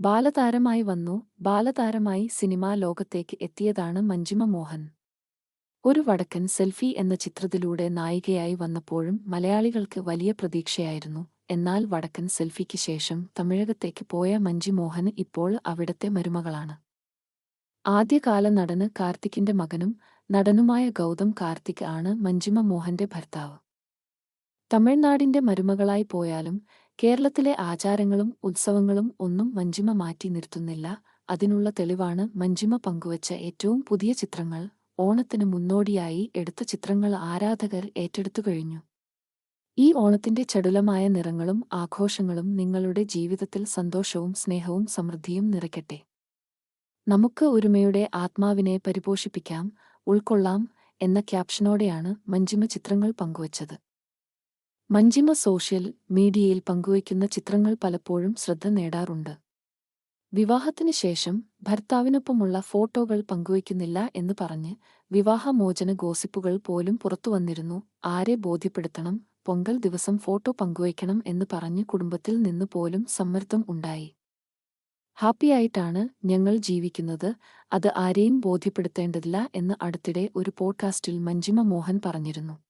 ബാലതാരമായി വന്നു. ബാലതാരമായി സിനിമാ ലോകത്തേക്ക് എത്തിയതാണ് മഞ്ജിമ മോഹൻ. ഒരു വടക്കൻ സെൽഫി എന്ന ചിത്രത്തിലൂടെ നായികയായി വന്നപ്പോഴും മലയാളികൾക്ക് വലിയ പ്രതീക്ഷയായിരുന്നു. എന്നാൽ വടക്കൻ സെൽഫിക്ക് ശേഷം തമിഴകത്തേക്ക് പോയ മഞ്ജി മോഹൻ ഇപ്പോൾ അവിടത്തെ മരുമകളാണ്. ആദ്യകാല നടന് കാർത്തിക്കിന്റെ മകനും നടനുമായ ഗൗതം കാർത്തിക് ആണ് മഞ്ജിമ മോഹന്റെ ഭർത്താവ്. തമിഴ്നാടിന്റെ മരുമകളായി പോയാലും കേരളത്തിലെ ആചാരങ്ങളും ഉത്സവങ്ങളും ഒന്നും മഞ്ജിമ മാറ്റി നിർത്തുന്നില്ല. അതിനുള്ള തെളിവാണ് മഞ്ജിമ പങ്കുവച്ച ഏറ്റവും പുതിയ ചിത്രങ്ങൾ. ഓണത്തിന് മുന്നോടിയായി എടുത്ത ചിത്രങ്ങൾ ആരാധകർ ഏറ്റെടുത്തു കഴിഞ്ഞു. ഈ ഓണത്തിന്റെ ചടുലമായ നിറങ്ങളും ആഘോഷങ്ങളും നിങ്ങളുടെ ജീവിതത്തിൽ സന്തോഷവും സ്നേഹവും സമൃദ്ധിയും നിറയ്ക്കട്ടെ. നമുക്ക് ഒരുമയുടെ ആത്മാവിനെ പരിപോഷിപ്പിക്കാം ഉൾക്കൊള്ളാം എന്ന ക്യാപ്ഷനോടെയാണ് മഞ്ജിമ ചിത്രങ്ങൾ പങ്കുവച്ചത്. മഞ്ജിമ സോഷ്യൽ മീഡിയയിൽ പങ്കുവയ്ക്കുന്ന ചിത്രങ്ങൾ പലപ്പോഴും ശ്രദ്ധ നേടാറുണ്ട്. വിവാഹത്തിന് ശേഷം ഭർത്താവിനൊപ്പമുള്ള ഫോട്ടോകൾ പങ്കുവയ്ക്കുന്നില്ല എന്ന് പറഞ്ഞ് വിവാഹമോചന ഗോസിപ്പുകൾ പോലും പുറത്തുവന്നിരുന്നു. ആരെ ബോധ്യപ്പെടുത്തണം? പൊങ്കൽ ദിവസം ഫോട്ടോ പങ്കുവയ്ക്കണം എന്ന് പറഞ്ഞ് കുടുംബത്തിൽ നിന്ന് പോലും സമ്മർദ്ദം ഉണ്ടായി. ഹാപ്പിയായിട്ടാണ് ഞങ്ങൾ ജീവിക്കുന്നത്. അത് ആരെയും ബോധ്യപ്പെടുത്തേണ്ടതില്ല എന്ന് അടുത്തിടെ ഒരു പോഡ്കാസ്റ്റിൽ മഞ്ജിമ മോഹൻ പറഞ്ഞിരുന്നു.